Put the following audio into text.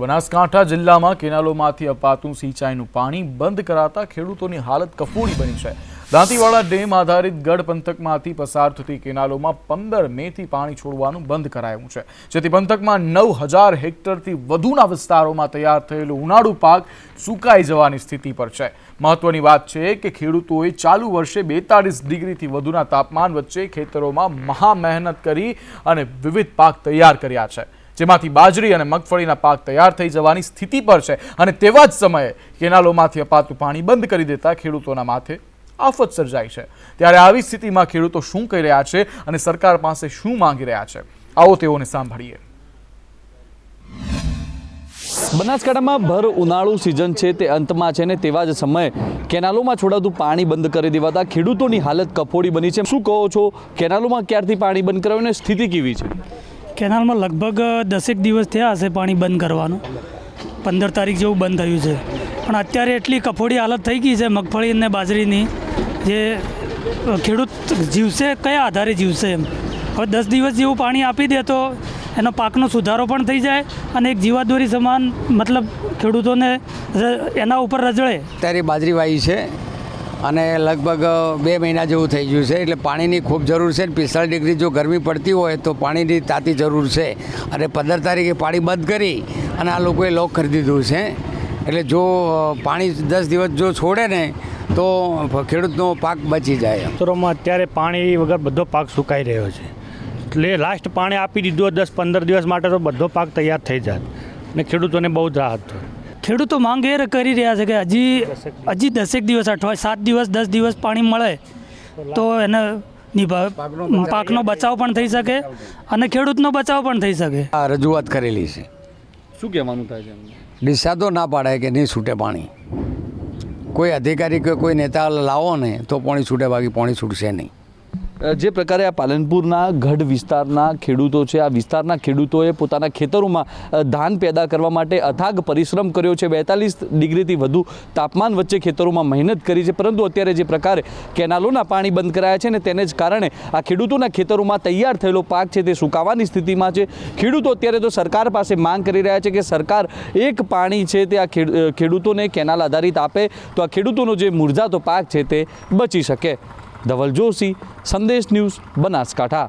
બનાસકાંઠા જિલ્લામાં કેનાલોમાંથી અપાતું સિંચાઈનું પાણી બંધ કરાતા ખેડૂતોની હાલત કફોડી બની છે. દાંતીવાડા ડેમ આધારિત ગઢ પંથકમાંથી પસાર થતી કેનાલોમાં પંદર મેથી પાણી છોડવાનું બંધ કરાયું છે. જેથી પંથકમાં નવ હજાર હેક્ટરથી વધુના વિસ્તારોમાં તૈયાર થયેલો ઉનાળુ પાક સુકાઈ જવાની સ્થિતિ પર છે. મહત્વની વાત છે કે ખેડૂતોએ ચાલુ વર્ષે બેતાળીસ ડિગ્રીથી વધુના તાપમાન વચ્ચે ખેતરોમાં મહા મહેનત કરી અને વિવિધ પાક તૈયાર કર્યા છે. જેમાંથી બાજરી અને મગફળીના પાક તૈયાર થઈ જવાની સ્થિતિ પર છે. અને તેવા જ સમયે કેનાલોમાંથી અપાતું પાણી બંધ કરી દેતા ખેડૂતોના માથે આફત સર્જાઈ છે. ત્યારે આવી સ્થિતિમાં ખેડૂતો શું કહી રહ્યા છે અને સરકાર પાસે શું માંગી રહ્યા છે? આવો તેઓને સાંભળીએ. બનાસકાંઠામાં ભર ઉનાળુ સિઝન છે તે અંતમાં છે ને તેવા જ સમયે કેનાલોમાં છોડાતું પાણી બંધ કરી દેવાતા ખેડૂતોની હાલત કફોડી બની છે. શું કહો છો? કેનાલોમાં ક્યારથી પાણી બંધ કરાવ્યું અને સ્થિતિ કેવી છે? કેનાલમાં લગભગ દસેક દિવસ થયા હશે પાણી બંધ કરવાનું. પંદર તારીખ જેવું બંધ થયું છે. પણ અત્યારે એટલી કફોડી હાલત થઈ ગઈ છે મગફળી અને બાજરીની, જે ખેડૂત જીવશે, કયા આધારે જીવશે એમ. હવે દસ દિવસ જેવું પાણી આપી દે તો એનો પાકનો સુધારો પણ થઈ જાય અને એક જીવાદોરી સમાન, મતલબ ખેડૂતોને એના ઉપર રજળે. અત્યારે બાજરી વાવી છે. અને લગભગ બે મહિના જેવું થઈ ગયું છે. એટલે પાણીની ખૂબ જરૂર છે પિસ્તાળીસ ડિગ્રી જો ગરમી પડતી હોય તો પાણીની તાતી જરૂર છે. અને પંદર તારીખે પાણી બંધ કરી અને આ લોકોએ લોક કરી દીધું છે. એટલે જો પાણી દસ દિવસ જો છોડે ને તો ખેડૂતનો પાક બચી જાય. ખેતરોમાં અત્યારે પાણી વગર બધો પાક સુકાઈ રહ્યો છે. એટલે લાસ્ટ પાણી આપી દીધું દસ પંદર દિવસ માટે તો બધો પાક તૈયાર થઈ જાય ને ખેડૂતોને બહુ જ રાહત થાય. ખેડૂતો માંગ એ કરી રહ્યા છે કે હજી હજી દસેક દિવસ અઠવા સાત દિવસ દસ દિવસ પાણી મળે તો એને નિભાવ પાકનો બચાવ પણ થઈ શકે અને ખેડૂતનો બચાવ પણ થઈ શકે. આ રજૂઆત કરેલી છે. શું કહેવાનું થાય છે ડીસા તો ના પાડાય કે નહીં છૂટે પાણી. કોઈ અધિકારી કે કોઈ નેતા લાવો ને તો પાણી છૂટે બાકી પાણી છૂટશે નહીં. જે પ્રકારે આ પાલનપુરના ગઢ વિસ્તારના ખેડૂતો છે, આ વિસ્તારના ખેડૂતોએ પોતાના ખેતરોમાં ધાન પેદા કરવા માટે અથાગ પરિશ્રમ કર્યો છે. બેતાલીસ ડિગ્રીથી વધુ તાપમાન વચ્ચે ખેતરોમાં મહેનત કરી છે, પરંતુ અત્યારે જે પ્રકારે કેનાલોના પાણી બંધ કરાયા છે ને તેને જ કારણે આ ખેડૂતોના ખેતરોમાં તૈયાર થયેલો પાક છે તે સુકાવાની સ્થિતિમાં છે. ખેડૂતો અત્યારે તો સરકાર પાસે માંગ કરી રહ્યા છે કે સરકાર એક પાણી છે તે આ ખેડૂતોને કેનાલ આધારિત આપે, તો આ ખેડૂતોનો જે મુરઝાતો પાક છે તે બચી શકે. ધવલ જોશી સંદેશ ન્યૂઝ બનાસકાંઠા.